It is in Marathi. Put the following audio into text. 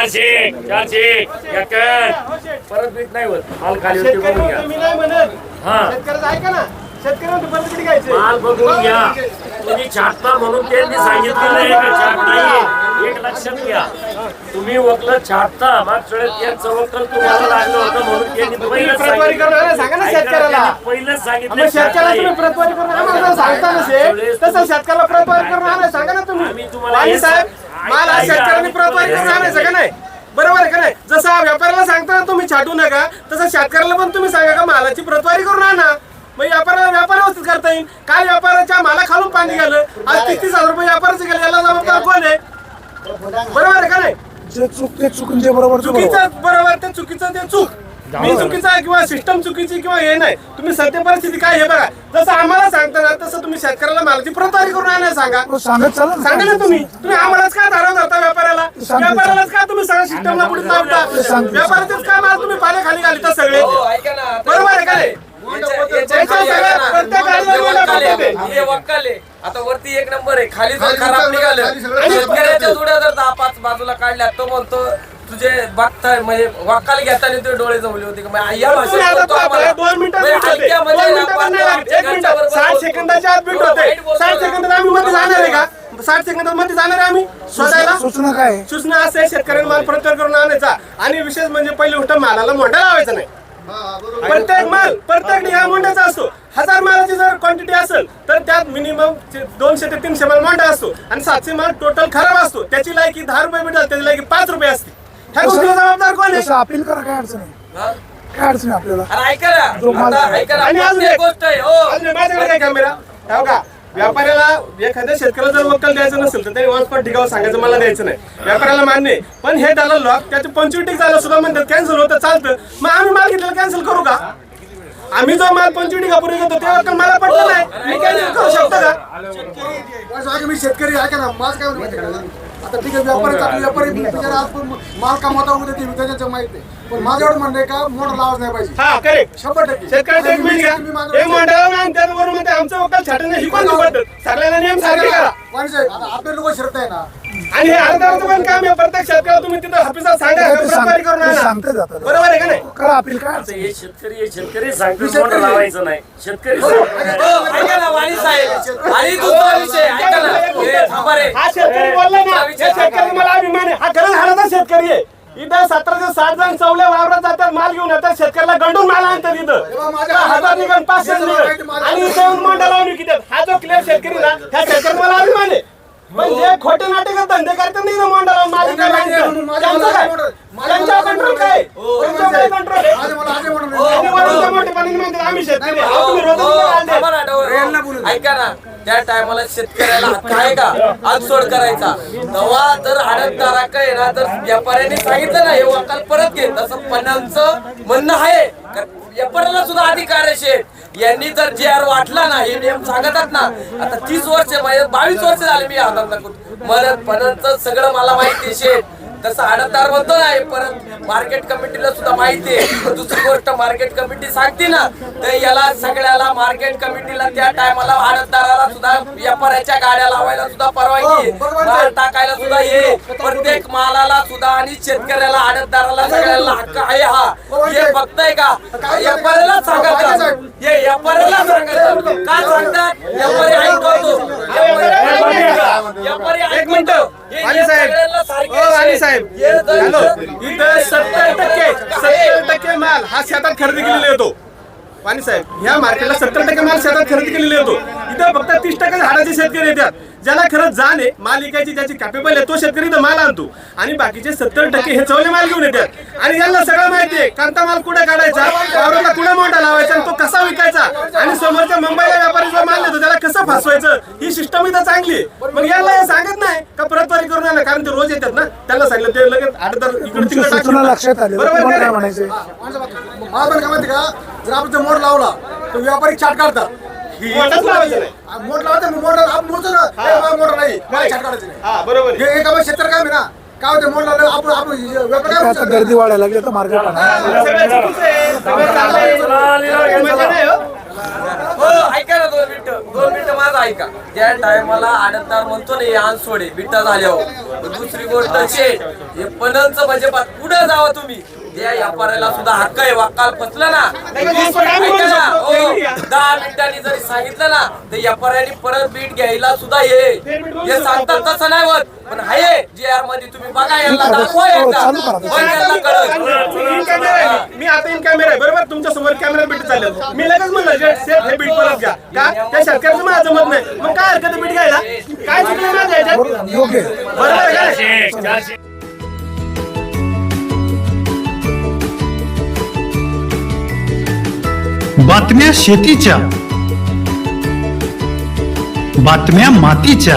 चारशे चारशे एकावन्न परत बीट नाही होत. माल खाली होते बघून घ्या. मी नाही म्हणत. हा. शेतकऱ्याचं ऐका ना. शेतकऱ्यांना परत किती घ्यायचे? माल बघून घ्या. तुम्ही छाटता म्हणून त्यांनी सांगितलेलं आहे का? छाट नाही एक लक्षात घ्या. तुम्ही वकलं छाटता. मागच्या वेळेस त्यांचं वकल तुम्हाला लागलं होतं म्हणून त्यांनी पहिलंच प्रतवारी करून आले, सांगा ना ऐका शेतकऱ्याला. त्यांनी पहिलंच मग सांगितलं छाट शेतकऱ्याला नाही. तुम्ही प्रतवारी करून आम्हाला सांगता नसे तसं शेतकऱ्याला प्रतवारी करून आणाय सांगा ना तुम्ही. आम्ही तुम्हाला वाणी हे साहेब सांग- मला शेतकऱ्यांनी. प्रतवारी करून आणायचं का नाही? बरोबर आहे का नाही? जसं व्यापाऱ्याला सांगता ना तुम्ही छाटू नका तसं शेतकऱ्याला पण तुम्ही सांगा का मालाची प्रतवारी करून आणा. मग व्यापाऱ्याला व्यापार व्यवस्थित करता येईल. काय व्यापाराच्या माला खालून पाणी गेलं आज तीस तीस हजार रुपये व्यापाराचं गेलं याला जबाबदार कोण आहे बरोबर आहे का नाही? जे चूक ते चुकून जे बरोबर ते बरोबर. चुकीचं बरोबर. ते चुकीचं ते चूक. मी चुकीचा किंवा सिस्टम चुकीची किंवा हे नाही. तुम्ही सत्य परिस्थिती काय हे बघा. जसं आम्हाला सांगता ना तसं तुम्ही शेतकऱ्याला मालाची प्रतवारी करून आणायला सांगा. सांगत चला ना. सांगा ना तुम्ही. तुम्ही धरता व्यापाऱ्यालाच का तुम्ही सगळ्या सिस्टमला पुढे लावता. व्यापाऱ्याचंच का माल तुम्ही पाण्याखाली घालिता सगळे हो, ऐका ना आता बरोबर आहे का खाली सगळ्या. प्रत्येक हे वक्काल. आता वरती एक नंबर आहे खाली जर खाली खराब सगळं- निघालं खाली सगळं- शेतकऱ्याच्या जुड्या जर दहा पाच बाजूला काढल्या तो म्हणतो तुझे बघताय म्हणजे वक्काल घेताना तुझे डोळे जमले होते का? म्हणजे या भाषेत आता बोलतो आम्हाला. दोन म्हणजे होते. हलक्या दोन मध्ये मिनिटं पण नाही लागत. आमच्या एक मिनिट घरच्याबरोबर साठ बोलतो. सेकंदाच्या आत बीट होते वाईट बोलतो साठ ना. सेकंदात आम्ही मध्ये जाणार आहे का साठ सेकंदात मध्ये जाणार आहे आम्ही. शोधायला सूचना काय? आहे? सूचना असते शेतकऱ्यांना माल प्रचार करून आणायचा. आणि विशेष म्हणजे पहिली गोष्ट मालाला मोठा लावायचा नाही. हा. प्रत्येक माल प्रत्येक ह्या मोंड्याचा असतो. हजार मालाची जर क्वांटिटी असेल तर त्यात मिनिमम दोनशे ते तीनशे माल मोंडा असतो. आणि सातशे माल टोटल खराब असतो. त्याची लायकी दहा रुपये भेटेल त्याची लायकी पाच रुपये असते. ह्या गोष्टीला जबाबदार कोण आहे? अपील करा काय अडचण आहे हा? काय अडचण आहे आपल्याला. अरे ऐका ना. आणि अजून एक. गोष्ट आहे हो. अजून माझ्याकडे काय कॅमेरा हो का? व्यापाऱ्याला एखाद्या शेतकऱ्याला जर वक्कल द्यायचं नसेल तर त्यांनी वॉन्सपॉट ठिकाव सांगायचं मला द्यायचं नाही. व्यापाऱ्याला मान्य पण हे दलाल लॉक त्याचे पंचवीस झालं सुद्धा म्हणतात कॅन्सल होतं चालतं. मग आम्ही माल घेतलेला कॅन्सल करू का? आम्ही जो माल पंचवीस टिकापूर्वी घेतो ते वक्कल मला पडलं नाही. मी कॅन्सल करू शकतो का? मी शेतकरी ऐका ना माझं काय आहे? आता ठीक आहे व्यापारी व्यापारी बिचारा आज पण माल कमावता उद्या ते विकायचं माहीत नाही पण एवढं म्हणणं आहे का मोठं लावाच नाही पाहिजे. हा शंभर टक्के. शेतकऱ्याचं एक मिनिट आमचं छाटणं ही सगळ्यांना नियम सारखे करा लोक शरत आहे ना. आणि हे काम आहे. प्रत्येक शेतकऱ्याला तुम्ही तिथं हापिसात सांगा ते सांग- प्रतवारी करून ते आणा. सांगते जातात. बरोबर आहे का नाही? करा अपील काय? हे शेतकरी हे शेतकरी सांगतो मोठं लावायचं नाही. शेतकरी सांगतो. ऐका ना वाणी साहेब. आणि दुसरा विषय ऐका ना. हे थांबा रे. हा शेतकरी बोलला ना. शेतकरी मला अभिमान आहे. हा खरंच हाणाचा शेतकरी. आहे इथं सतराशे साठ जण चवल्या वावरात जातात माल घेऊन येतात. शेतकऱ्याला गंडून माल आणतात इथं. माझ्या- हजार निघण पाचशे निघण आणि इथं येऊन हा क्लिअर शेतकरी ना ह्या शेतकरी मला अभिमान आहे. म्हणजे खोटे नाटक धंदे करतात नाही माल विकायला आणतात. त्यांचं काय? त्यांच्यावर कंट्रोल काय? त्यांच्यावर कंट्रोल आहे? मोठेपणाने आम्ही शेतकरी तुम्ही रोजच ना. ऐका ना त्या टायमाला शेतकऱ्याला हक्क आहे का? आज सोड करायचा. तेव्हा जर आडतदाराक आहे ना तर व्यापाऱ्यांनी सांगितलं ना हे वकाल परत घे. तसं पणांचं म्हणणं आहे. का व्यापाऱ्याला सुद्धा अधिकार आहे शेत. यांनी जर जे आर वाटला ना हे नियम सांगतात ना आता तीस वर्ष म्हणजे बावीस वर्ष झाले मी हा धंदा पणच सगळं मला माहिती शेत तसं आडतदार म्हणतो ना हे परत मार्केट कमिटीला सुद्धा माहिती आहे. दुसरी गोष्ट मार्केट कमिटी सांगते ना तर याला सगळ्याला मार्केट कमिटीला त्या टायमाला आडतदाराला सुद्धा व्यापाऱ्याच्या गाड्या लावायला सुद्धा परवानगी. हो. माल टाकायला सुद्धा ये प्रत्येक मालाला सुद्धा आणि शेतकऱ्याला आडतदाराला सगळ्याला हक्क आहे हा. हे बघताय का? व्यापाऱ्याला सांगायचं हे व्यापाऱ्याला सांगायचं का सांगतात? व्यापारी ऐकवतो एक मिनिट. वाणी साहेब. सगळ्यांना सारखे ओ वाणी आहे. साहेब. जर- हॅलो. इथं सत्तर टक्के सत्तर टक्के माल हा शेतात खरेदी केलेला येतो. वाणी साहेब ह्या मार्केटला सत्तर टक्के माल शेतात खरेदी केलेला येतो. इथं फक्त तीस टक्के झाडाचे शेतकरी येतात. ज्याला खरंच जाण आहे माल विकायची ज्याची कॅपेबल आहे तो शेतकरी इथं माल आणतो. आणि बाकीचे सत्तर टक्के हे चवले माल घेऊन येतात. आणि यांना सगळं माहिती आहे कांता माल कुठे काढायचा वावराला कुठे मोठा लावायचा आणि तो कसा विकायचा? आणि समोरच्या मुंबईला कसं फसवायचं ही सिस्टम इथं चांगली आहे मग याला हे सांगत नाही का परतवारी करून आणा कारण ते रोज येतात ना त्यांना सांगितलं ते लगेच इकडे तुमची तिकडे लक्षात आली बरोबर तुम्हाला काय नाही? म्हणायचं मला पण काय माहिती का जर आपण ते मोड लावला तर व्यापारी चाट काढतात लावायचं नाही. मोठ लावते मोठ आपण बोलतो ना हे मला मोठ नाही मला चाट काढायचं नाही हा बरोबर आहे. हे एक शेतकरी काय ना काय होते मोड लावलं आपण आपण व्यापारी काय आता म्हणतो? गर्दी वाढायला लागली तर मार्केट सगळं चुकीचं आहे. सगळं नाही हो. हो ऐका त्या टायमाला आडतदार म्हणतो ना हे आण सोडे बिट्टा झाल्यावर दुसरी गोष्ट शेठ हे पणंच म्हणजे पुढे जावं तुम्ही? त्या व्यापाऱ्याला सुद्धा हक्क आहे वाकाल फसलं ना. हो, दहा मिनिटांनी जरी सांगितलं ना तर व्यापाऱ्यांनी परत बीट घ्यायला सुद्धा ये हे सांगतात तसं नाही होत. पण आहे जी आरमध्ये तुम्ही बघा यांना दाखवा यांना. कळत. इन कॅमेरा आहे. मी आता इन कॅमेरा आहे बरोबर? तुमच्यासमोर कॅमेरा बीट चालले मी लगेच म्हणलं जे सेफ हे बीट परत घ्या. का? त्या शेतकऱ्याचं मला जमत नाही. मग काय हरकत आहे बीट घ्यायला? काय चुकलं माझं याच्यात? योग्य आहे. बरोबर आहे का? नाही? बातम्या शेतीच्या. बातम्या मातीच्या.